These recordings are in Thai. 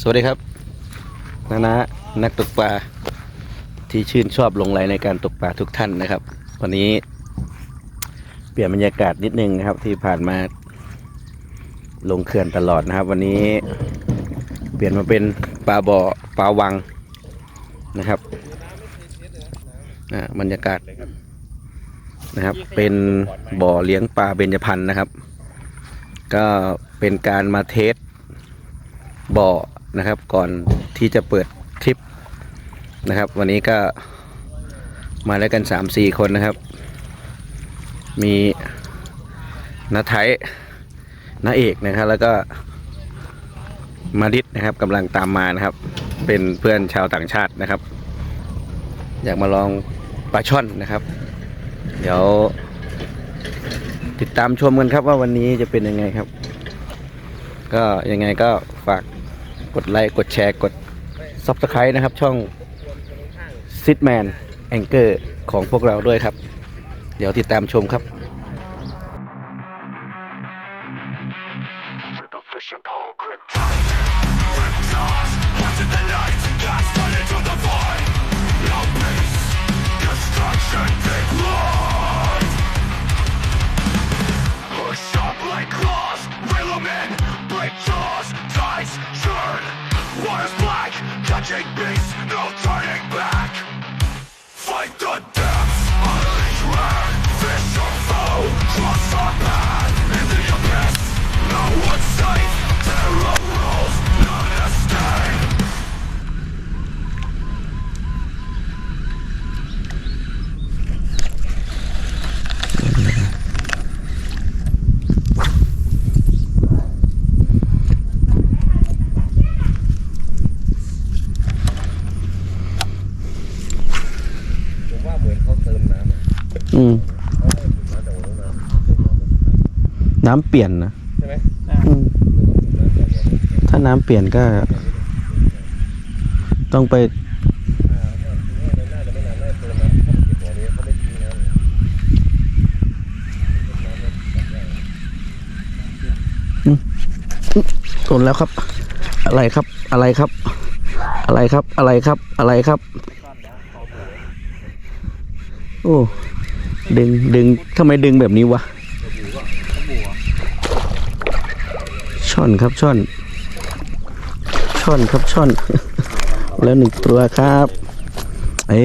สวัสดีครับนานะนักตกปลาที่ชื่นชอบลงไหลในการตกปลาทุกท่านนะครับ วันนี้ เปลี่ยนบรรยากาศนิดนึงนะครับ ที่ผ่านมาลงเขื่อนตลอดนะครับ วันนี้เปลี่ยนมาเป็นปลาบ่อปลาวังนะครับอ่าบรรยากาศนะครับ เป็นบ่อเลี้ยงปลาเบญจพรรณนะครับ ก็เป็นการมาเทสบ่อ นะครับ ก่อนที่จะเปิดทริปนะครับ วันนี้ก็มาแล้วกันสามสี่คนนะครับ มีนาไทยนาเอกนะครับ แล้วก็มาดิดนะครับกำลังตามมานะครับ เป็นเพื่อนชาวต่างชาตินะครับ อยากมาลองปลาช่อนนะครับ เดี๋ยว ติดตามชมกันครับว่าวันนี้จะเป็นยังไงครับ ก็ยังไงก็ฝาก กดไลค์ กดแชร์ กด Subscribe นะครับ ช่องซิดแมนแองเกอร์ของพวกเราด้วยครับ เดี๋ยวติดตามชมครับ อนเขาเติมน้ำอะอืมเขาให้ถึงมาแต่ว่าน้ำน้ำเปลี่ยนนะใช่ไหมอืมถ้าน้ำเปลี่ยนก็ ต้องไปน่าจะไม่นานน่าจะเติมน้ำเขาเก็บบ่อนี้เขาไม่ทิ้งน้ำเลยทนแล้วครับ อะไรครับ อะไรครับ อะไรครับ อะไรครับ อะไรครับ โอ้ดึงดึงทำไมดึงแบบนี้วะช่อนครับช่อน ช่อนครับช่อน แล้วหนึ่งตัวครับ เอ้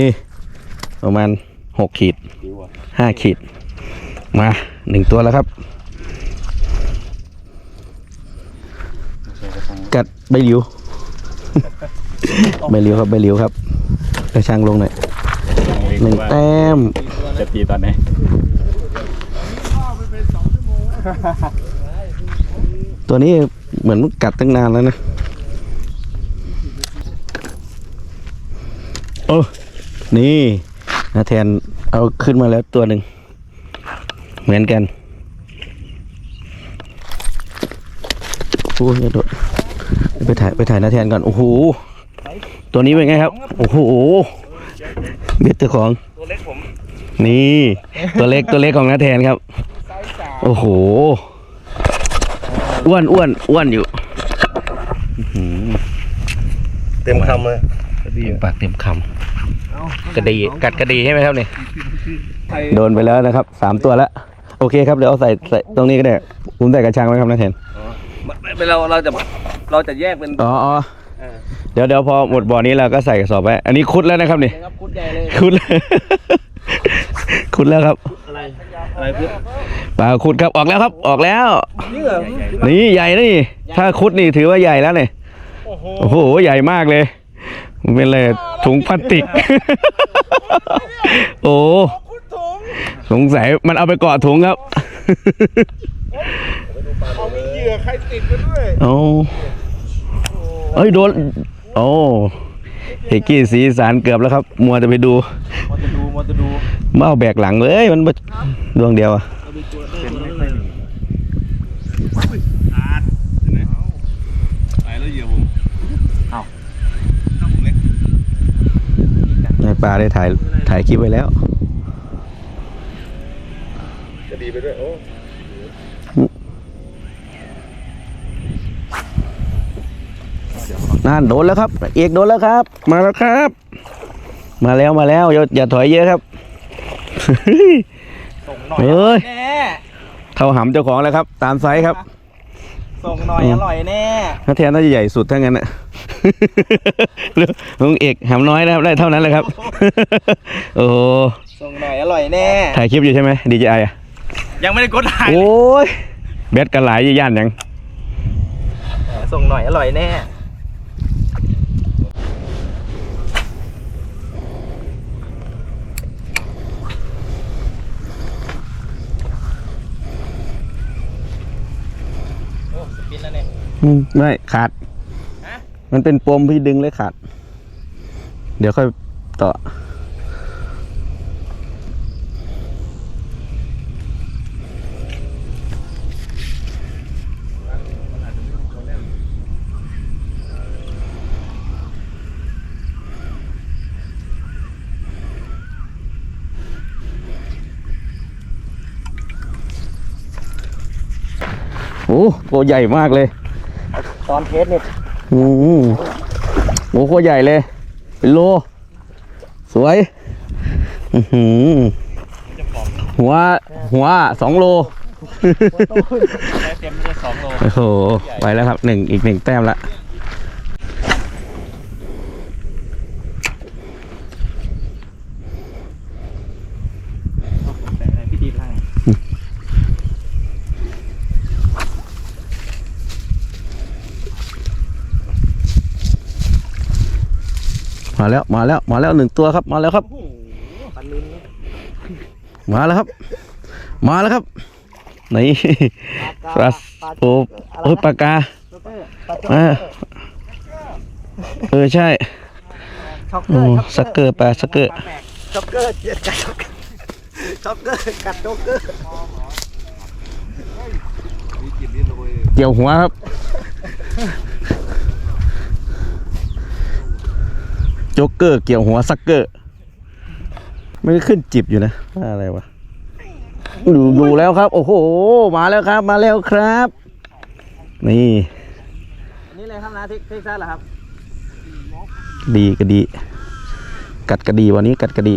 ประมาณหกขีดห้าขีด มาหนึ่งตัวแล้วครับ กัดใบหลิวใบหลิวครับใบหลิวครับกระชังลงหน่อย หนึ่งแต้ม จะตีตอนไหนตัวนี้เหมือนกัดตั้งนานแล้วนะ โอ้ นี่นาแทนเอาขึ้นมาแล้วตัวหนึ่ง เหมือนกันโอ้ยอย่าโดดไปถ่ายไปถ่ายนาแทนก่อน โอ้โห ตัวนี้เป็นไงครับ โอ้โห เบ็ดเจ้าของ ตัวเล็กผม นี่ตัวเล็กตัวเล็กของนาแทนครับ โอ้โห อ้วนอ้วนอ้วนอยู่ เต็มคำเลยเต็มปากเต็มคำกระดีกัดกระดีใช่ไหมครับนี่โดนไปแล้วนะครับสามตัวแล้วโอเคครับเดี๋ยวเอาใส่ใส่ตรงนี้ก็ได้ผมใส่กระชังไว้ครับนาแทนไม่เราเราจะเราจะแยกเป็นอ๋ออ๋อ เออเดี๋ยวเดี๋ยวพอหมดบ่อนี้เราก็ใส่กระสอบไว้อันนี้คุดแล้วนะครับนี่ครับคุดใหญ่เลยคุดคุดแล้วครับอะไรอะไรเพื่อนปลาคุดครับออกแล้วครับออกแล้ว นี่เหรอนี่ใหญ่นะนี่ ถ้าคุดนี่ถือว่าใหญ่แล้วเนี่ยโอ้โหใหญ่มากเลยมันเป็นเลยถุงพลาสติก โอ้สงสัยมันเอาไปเกาะถุงครับเอามีเหยื่อใครติดมาด้วยโอ้เอ้ยโดนโอ้เฮกกี้สีสารเกือบแล้วครับ มัวจะไปดูมอจะดูมอจะดูมาเอาแบกหลังเลยมันบ่ดวงเดียวอะเป็นไม่ค่อยดีอาดเห็นไหมไปแล้วเหยื่อผมเอ้าถ้าผมเล็กนายปลาได้ถ่ายถ่ายคลิปไว้แล้ว จะดีไปด้วยโอ้ นนั่นโดนแล้วครับ เอกโดนแล้วครับ มาแล้วครับ มาแล้วมาแล้วอย่าอย่าถอยเยอะครับส่งหน่อยเฮ้ยแน่เท่าหำเจ้าของแล้วครับ ตามไซส์ครับ ส่งหน่อยอร่อยแน่ถ้าแทนน่าจะใหญ่สุดถ้างั้นน่ะลุงเอกหำน้อยนะครับได้เท่านั้นแหละครับ โอ้โหส่งหน่อยอร่อยแน่ถ่ายคลิปอยู่ใช่ไหมดีเจไอะยังไม่ได้กดถ่ายโอ้ยแบตกันหลายย่านยังส่งหน่อยอร่อยแน่โอ้สปินแล้วเนี่ย อืม ไม่ขาดฮะมันเป็นปมพี่ดึงเลยขาด เดี๋ยวค่อยต่อ โอ้ตัวใหญ่มากเลย ตอนเทสเนี่ยอืมโอ้โหใหญ่เลย เป็นโล สวย อื้อหือหัว หัวสองโลได้เต็มเลยสองโล โอ้โห ไปแล้วครับหนึ่งอีกหนึ่งแต้มละ แต่อะไรพี่ดีมาก มาแล้วมาแล้วมาแล้วหนึ่งตัวครับมาแล้วครับโอ้โหปันนินเนี่ยมาแล้วครับ มาแล้วครับนี่ปลาโอ้โอ้ยปลากาอ่าเออใช่ช็อกเกโอ้อร์สักเกอร์ปลาสักเกอร์ช็อกเกอร์กัดช็อกเกอร์ช็อกเกอร์กัดช็อกเกอร์เกี่ยวหัวครับ จ๊กเกอร์เกี่ยวหัวซักเกอร์ไม่ได้ขึ้นจิบอยู่นะว่าอะไรวะดูดูแล้วครับ โอ้โห มาแล้วครับ มาแล้วครับ นี่อันนี้เลยครับนะเท็กซัสเหรอครับดีกระดี กัดกระดีวันนี้กัดกระดี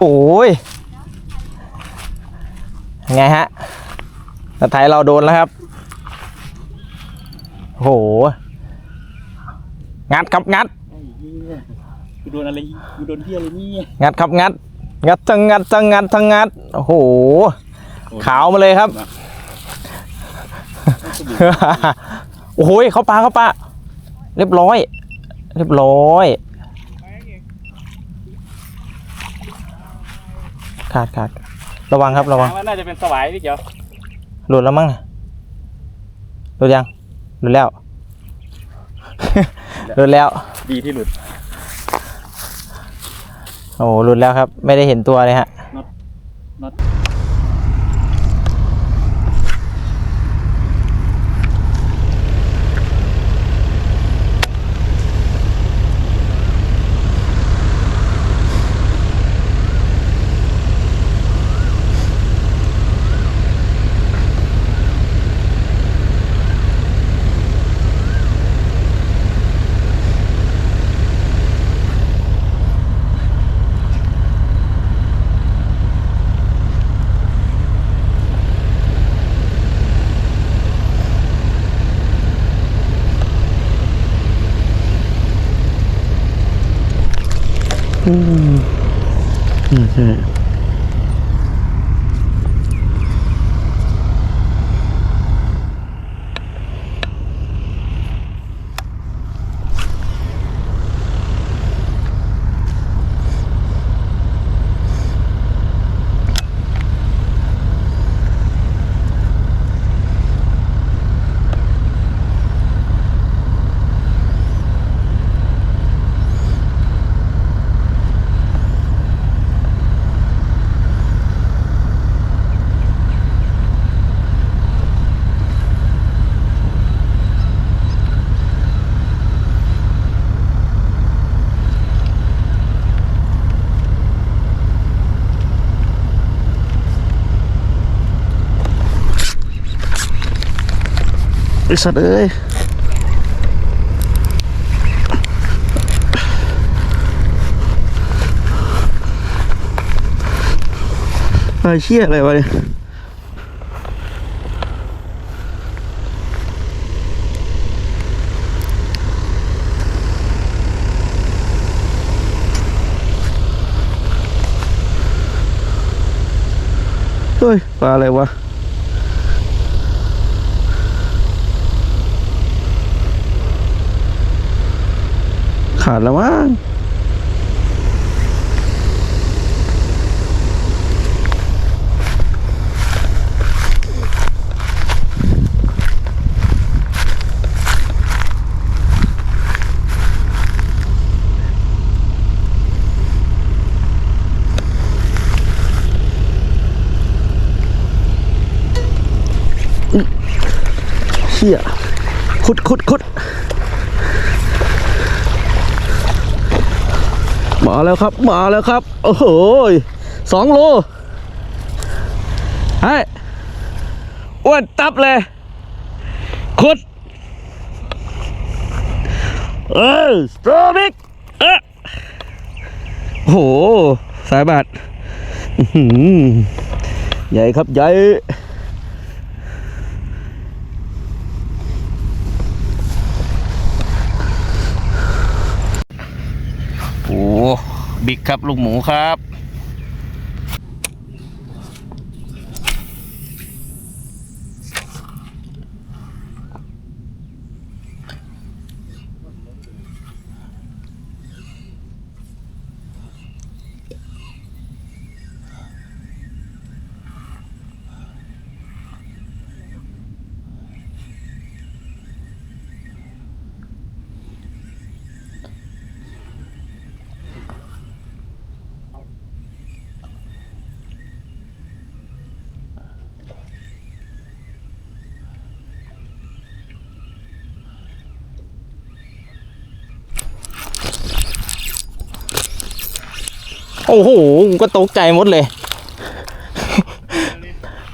โอ้ยไงฮะแต่ไทยเราโดนแล้วครับโอ้โห งัดครับงัดกูโดนอะไรกูโดนเพี้ยอะไรนี่งัดครับงัด งัดทั้งงัดทั้งงัดทั้งงัดโอ้โหขาวมาเลยครับ โอ้โหเขาปลาเขาปลาเรียบร้อย เรียบร้อยขาดขาดระวังครับระวังมันน่าจะเป็นสวายพี่เกียวหลุดแล้วมั้งน่ะหลุดยังหลุดแล้ว หลุดแล้ว ดีที่หลุด โอ้โหหลุดแล้วครับ ไม่ได้เห็นตัวเลยฮะ อื ไอสัตว์เอ้ยไอเชี่ยอะไรวะเนี่ยเฮ้ยปลาอะไรวะ ขาดแล้วมั้งเชี่ยขุดขุดขุด มาแล้วครับ มาแล้วครับ โอ้โหยสองโลไอ้อ้วนตับเลย ขุด เออสตรอบิกเออโอ้โห สายบาทอื้อหือใหญ่ครับ ใหญ่ โอ้ บิ๊กครับลูกหมูครับ โอ้โหผมก็ตกใจหมดเลย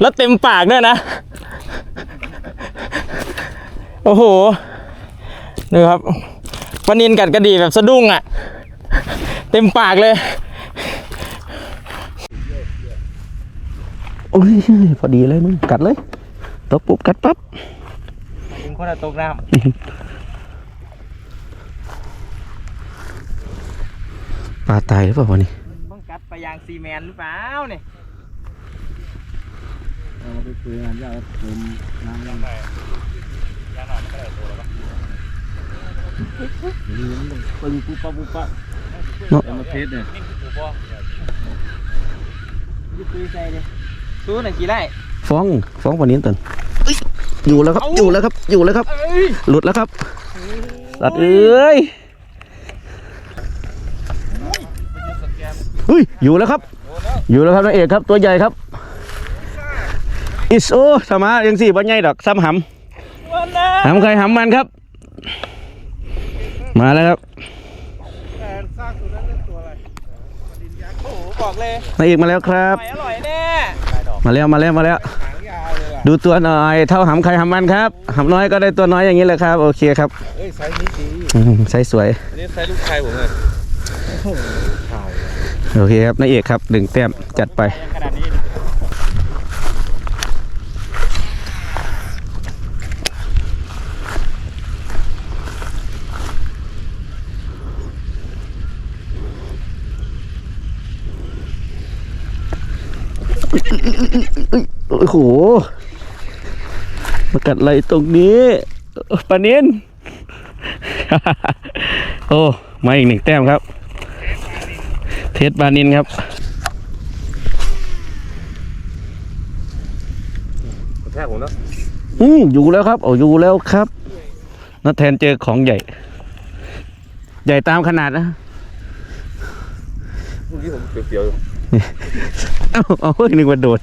แล้วเต็มปากด้วยนะ โอ้โหนี่ครับปลานินกัดกระดีแบบสะดุ้งอะ เต็มปากเลยโอ้ยพอดีเลยมึงกัดเลยตบปุ๊บกัดปั๊บถึงคนตกน้ปลาตายหรือเปล่าวะนี่ำต้องกัดไป ยางซีแมนหรือเปล่าเนี่ยเราไปคุยงานยากแล้วเติมน้ำยังปึงปุ๊บปั๊บปุ๊บปั๊บเนาะเอามาเทสเนี่ยยุคุยใจเลยสู้หน่อยกี่ไร่ฟ้องฟ้องปลานี้ตันเอ้ยอยู่แล้วครับอยู่แล้วครับอยู่แล้วครับหลุดแล้วครับสัตว์เอ้ย เฮ้ยอยู่แล้วครับ อยู่แล้วครับนางเอกครับตัวใหญ่ครับอิสโอสมายังสี่บ่ใหญ่ดอกซ้ำหำหำใครหำมันครับ มาแล้วครับโอ้โหบอกเลยนางเอกมาแล้วครับหอยอร่อยแน่มาแล้วมาแล้วมาแล้วดูตัวหน่อย เท่าหำใครหำมันครับหำน้อยก็ได้ตัวน้อยอย่างนี้แหละครับ โอเคครับเอ้ยไซส์นี้ดีอืมไซส์สวยอันนี้ไซส์ลูกชายผมเลย โอเคครับนางเอกครับหนึ่งแต้มจัดไปโอ้โหมากัดอะไรตรงนี้ปลาเนียนโอ้ มาอีกหนึ่งแต้มครับ เทสปลานินครับกระแทกผมนะอืมอยู่แล้วครับโอ้อยู่แล้วครับนัดแทนเจอของใหญ่ ใหญ่ตามขนาดนะเมื่อกี้ผมเสียวๆอยู่เอาเอาเพิ่งนึกว่าโดน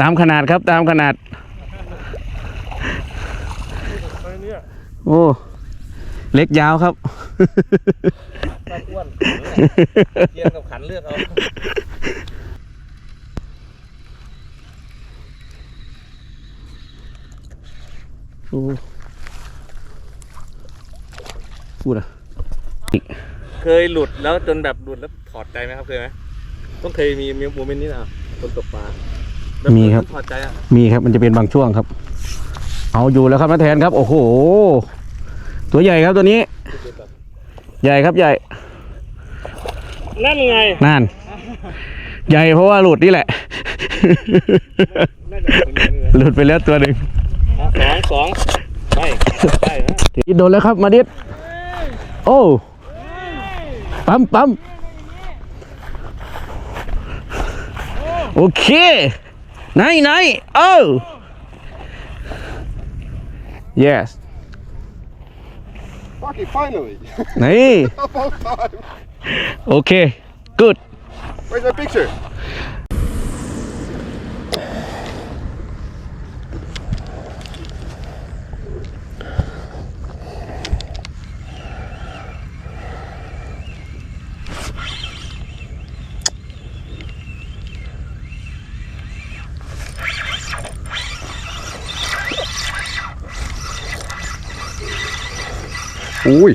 ตามขนาดครับ ตามขนาดไซส์เนี้ยโอ้ เล็กยาวครับ ตาอ้วนเกียงกับขันเลือกเอาโอ้พูดอะเคยหลุดแล้วจนแบบหลุดแล้วถอดใจไหมครับเคยไหมต้องเคยมีมีโมเมนต์นี้นะคนตกปลามีครับถอดใจอะมีครับมันจะเป็นบางช่วงครับ เอาอยู่แล้วครับนาแทนครับ โอ้โห ตัวใหญ่ครับตัวนี้ ใหญ่ครับใหญ่นั่นไงนั่น ใหญ่เพราะว่าหลุดนี่แหละ หลุดไปแล้วตัวหนึ่งสองสองไม่ได้นะอีโดนแล้วครับมาดิดโอ้ปั๊มปั๊มโอเคไหนไหนโอ้ yes Fucking finally นี่ about time โอเค good Where's my picture อุ้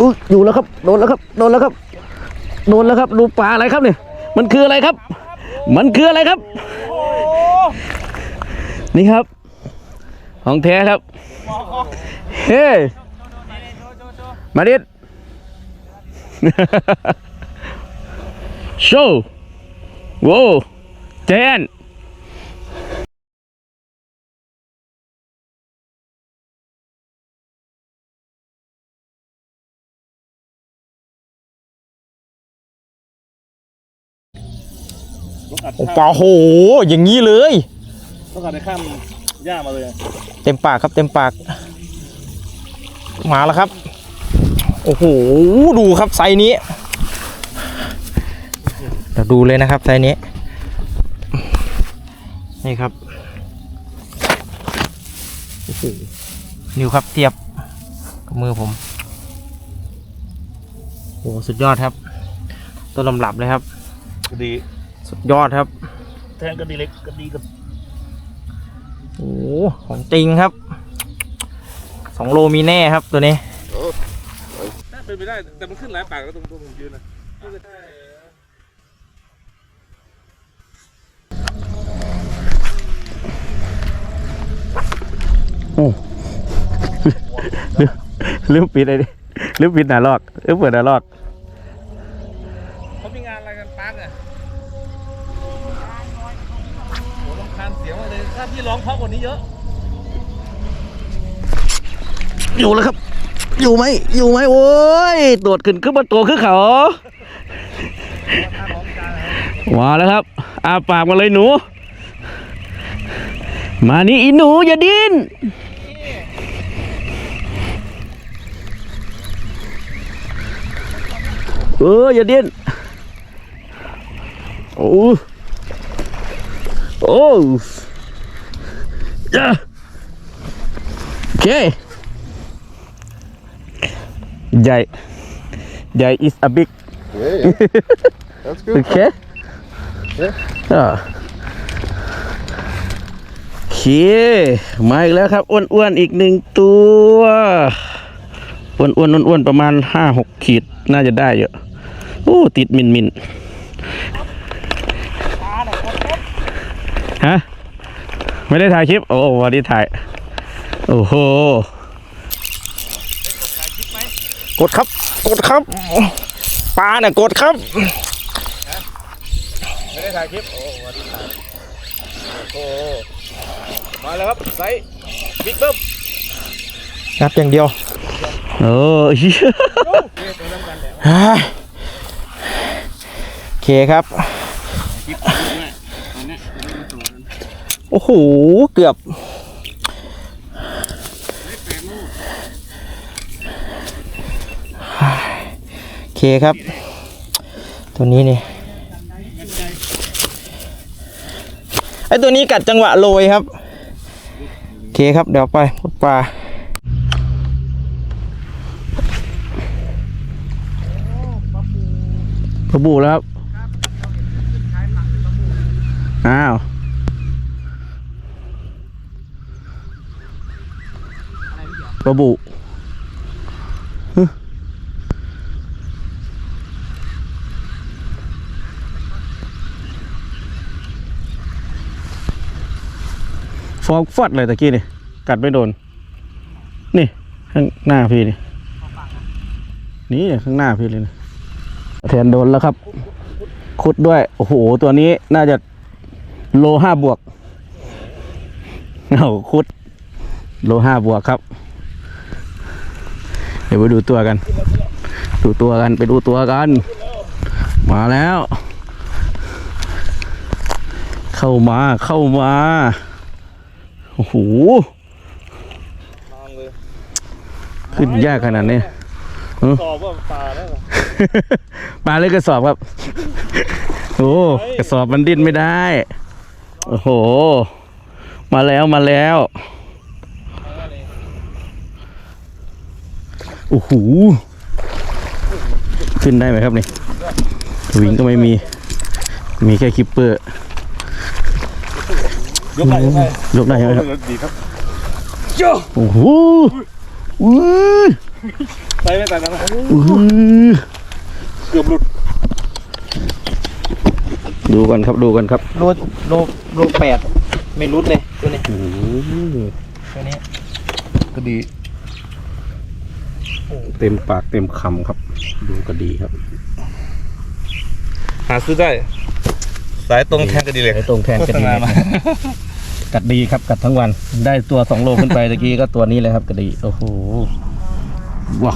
อุ๊ยอยู่แล้วครับ โดนแล้วครับ โดนแล้วครับ โดนแล้วครับ ดูปลาอะไรครับเนี่ย มันคืออะไรครับ มันคืออะไรครับ นี่ครับ ของแท้ครับ เฮ้ยมาดิดโชว์โว้เจน โอ้ปลาโห อย่างนี้เลย ต้องการไปข้ามหญ้ามาเลยเต็มปากครับเต็มปาก มาแล้วครับ โอ้โห ดูครับไซส์นี้เราดูเลยนะครับไซส์นี้ นี่ครับโอ้โหนิ้วครับเทียบกับมือผมโอ้โหสุดยอดครับต้นลำลับเลยครับกระดี สุดยอดครับ แทนกระดีเล็กกระดีกับโอ้โหของจริงครับสองโลมีแน่ครับตัวนี้ ถ้าเป็นไปได้ แต่มันขึ้นหลายปากแล้วตรงตรงผมยืนนะลืมปิดไอ้นี่ลืมปิดหน้าลอกลืมเปิดหน้าลอก เขามีงานอะไรกันปาร์กเนี่ยโหรำคาญเสียงมากเลย ถ้าพี่ร้องเพราะกว่านี้เยอะ อยู่แล้วครับ อยู่ไหม อยู่ไหมโอ้ยตรวจขึ้นขึ้นบนตัวขึ้นเขา มาแล้วครับ อาปากมาเลยหนู มานี่อีหนูอย่าดิ้นเอออย่าดิ้นโอ้โอ้ โอเคใหญ่ใหญ่ is a big Yeah, that's โอเคอ่าโอเคมาอีกแล้วครับอ้วนๆอีกหนึ่งตัวอ้วนๆอ้วนๆประมาณห้าหกขีดน่าจะได้เยอะโอ้ติดมินมินฮะ ไม่ได้ถ่ายคลิป โอ้วันนี้ถ่าย โอ้โหกดครับ กดครับปลาเนี่ยกดครับ ไม่ได้ถ่ายคลิป โอ้วันนี้ถ่ายโอ้โหมาแล้วครับไซส์บิ๊กเบิ้มงัดอย่างเดียวโอ้ยเฮ้ยโอเคครับ โอ้โห เกือบ โอเคครับ ตัวนี้นี่ไอตัวนี้กัดจังหวะโรยครับ โอเคครับ เดี๋ยวไปพุดปลาปะบูแล้วครับ อ้าว ปะบูฮึฟอกฟัดเลยตะกี้นี่ กัดไม่โดน นี่ ข้างหน้าพี่นี่ นี่ข้างหน้าพี่เลยนะแทนโดนแล้วครับ คุดด้วย โอ้โห ตัวนี้น่าจะโลห้าบวกเอาคุด โลห้าบวกครับ เดี๋ยวไปดูตัวกัน ดูตัวกันไปดูตัวกัน มาแล้ว เข้ามาเข้ามาโอ้โหขึ้นยากขนาดนี้ตอบว่าปลาแล้วเหรอปลาเลยกระสอบครับ โอ้กระสอบมันดิ้นไม่ได้ โอ้โห มาแล้วมาแล้ว โอ้โหขึ้นได้ไหมครับนี่สวิงก็ไม่มี มีแค่คิปเปอร์ ยกไหล่ยกไหล่ยกได้ไหมครับดีครับโอ้โหอื้อใส่ไม่แต่นั้นนะอื้อเกือบหลุด ดูกันครับดูกันครับโลโลโลแปดไม่รุดเลยตัวนี้ตัวนี้ก็ดี เต็มปากเต็มคำครับ ดูก็ดีครับ หาซื้อได้ สายตรงแทงก็ดีเลยไอ้ตรงแทนโฆก็ษดีณาเลยมากัดดีครับกัดทั้งวัน ได้ตัวสองโลขึ้นไปตะกี้ก็ตัวนี้เลยครับกัดดี โอ้โหว้า